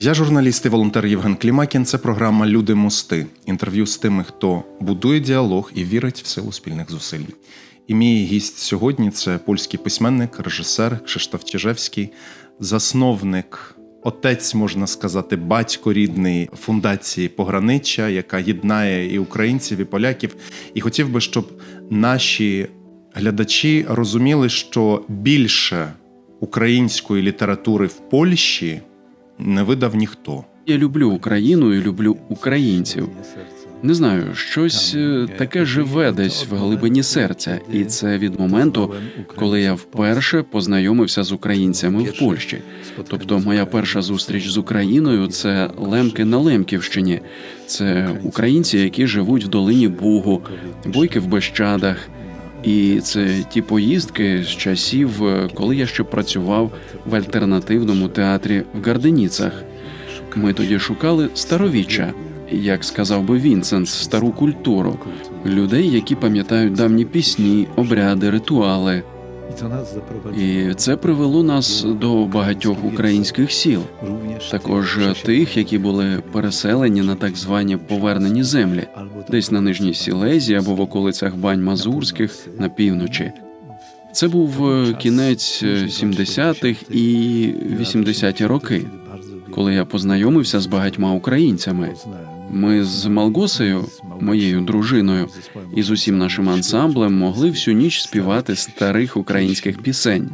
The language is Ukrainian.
Я журналіст і волонтер Євген Клімакін. Це програма Люди мости. Інтерв'ю з тими, хто будує діалог і вірить в силу спільних зусиль. І мій гість сьогодні це польський письменник, режисер Кшиштоф Тіжевський, засновник, отець, можна сказати, батько рідний фундації Пограниччя, яка єднає і українців, і поляків. І хотів би, щоб наші глядачі розуміли, що більше української літератури в Польщі не видав ніхто. Я люблю Україну і люблю українців. Не знаю, щось е, таке живе десь в глибині серця, і це від моменту, коли я вперше познайомився з українцями в Польщі. Тобто, моя перша зустріч з Україною це лемки на Лемківщині. Це українці, які живуть в долині Бугу, бойки в Бещадах. І це ті поїздки з часів, е, коли я ще працював в альтернативному театрі в Гарденіцах. Ми тоді шукали старовіччя, як сказав би Вінсенс, стару культуру, людей, які пам'ятають давні пісні, обряди, ритуали. І це привело нас до багатьох українських сіл, також тих, які були переселені на так звані повернені землі, десь на нижній Сілезі або в околицях Бань Мазурських на півночі. Це був е, кінець е, 70-х і 80-ті роки, коли я познайомився з багатьма українцями. Ми з Малгосею, моєю дружиною, і з усім нашим ансамблем могли всю ніч співати старих українських пісень.